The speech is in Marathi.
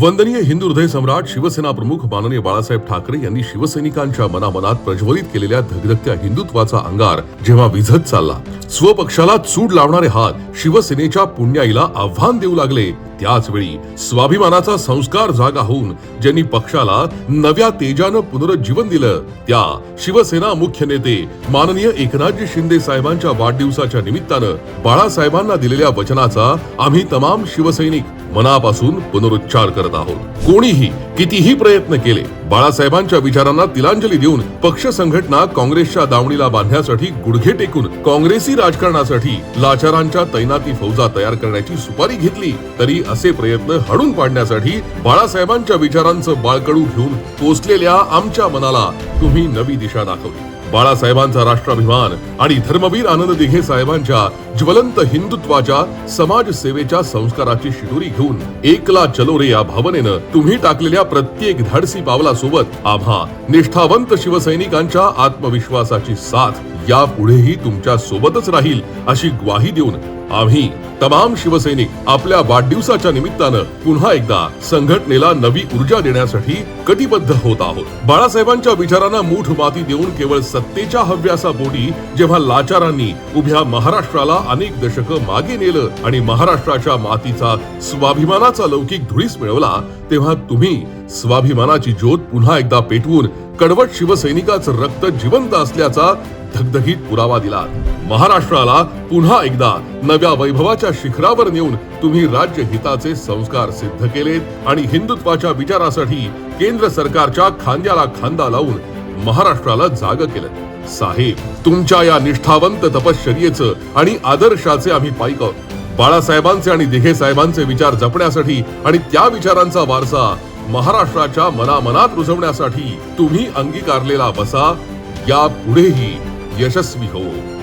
वंदनीय हिंदू हृदय सम्राट शिवसेना प्रमुख माननीय बाळासाहेब ठाकरे यांनी शिवसैनिकांच्या मनामनात प्रज्वलित केलेल्या धगधगत्या हिंदुत्वाचा अंगार जेव्हा विझत चालला स्वपक्षाला चूड लावणारे हात शिवसेनेच्या पुण्याईला आव्हान देऊ लागले. त्याच वेळी स्वाभिमानाचा संस्कार जागा होऊन ज्यांनी पक्षाला नव्या तेजानं पुनरुज्जीवन दिलं त्या शिवसेना मुख्य नेते माननीय एकनाथजी शिंदे साहेबांच्या वाढदिवसाच्या निमित्तानं बाळासाहेबांना दिलेल्या वचनाचा आम्ही तमाम शिवसैनिक मनापासून पुनरुच्चार करत आहोत. कोणीही कितीही प्रयत्न केले बाळासाहेबांच्या विचारांना तिलांजली देऊन पक्ष संघटना काँग्रेसच्या दावणीला बांधण्यासाठी गुडघे टेकून काँग्रेसी राजकारणासाठी लाचारांच्या तैनाती फौजा तयार करण्याची सुपारी घेतली तरी असे प्रयत्न हडून पाडण्यासाठी बाळासाहेबांच्या विचारांचं बाळकडू घेऊन पोचलेल्या आमच्या मनाला तुम्ही नवी दिशा दाखवली. बाळासाहेबांचा राष्ट्राभिमान आणि धर्मवीर आनंद दिघे साहेबांच्या ज्वलंत हिंदुत्वाच्या समाज सेवेच्या संस्काराची शिदोरी घेऊन एकला चलो रे या भावनेनं तुम्ही टाकलेल्या प्रत्येक धाडसी पावलासोबत आम्हा निष्ठावंत शिवसैनिकांच्या आत्मविश्वासाची साथ या पुढेही तुमच्या सोबतच राहील अशी ग्वाही देऊन आम्ही तमाम शिवसैनिक आपल्या वाढदिवसाच्या निमित्तानं पुन्हा एकदा संघटनेला नवी ऊर्जा देण्यासाठी कटिबद्ध होत आहोत. बाळासाहेबांच्या विचारांना मूठ माती देऊन केवळ सत्तेच्या हव्यासा बोटी जेव्हा लाचारांनी उभ्या महाराष्ट्राला अनेक दशकं मागे नेलं आणि महाराष्ट्राच्या मातीचा स्वाभिमानाचा लौकिक धुळीस मिळवला तेव्हा तुम्ही स्वाभिमानाची ज्योत पुन्हा एकदा पेटवून कडवट शिवसैनिकाचं रक्त जिवंत असल्याचा धगधगीत पुरावा दिला महाराष्ट्राला पुन्हा एकदा नव्या वैभवाच्या शिखरावर नेऊन तुम्ही राज्य हिताचे संस्कार सिद्ध केलेत आणि हिंदुत्वाच्या विचारासाठी केंद्र सरकारच्या खांद्याला खांदा लावून महाराष्ट्राला जाग केलं. साहेब तुमच्या या निष्ठावंत तपश्चर्येचं आणि आदर्शाचे आम्ही पाईक आहोत बाळासाहेबांचे आणि दिघे साहेबांचे विचार जपण्यासाठी आणि त्या विचारांचा वारसा महाराष्ट्राच्या मनामनात रुजवण्यासाठी तुम्ही अंगीकारलेला बसा. या पुढेही 也是死皮狗。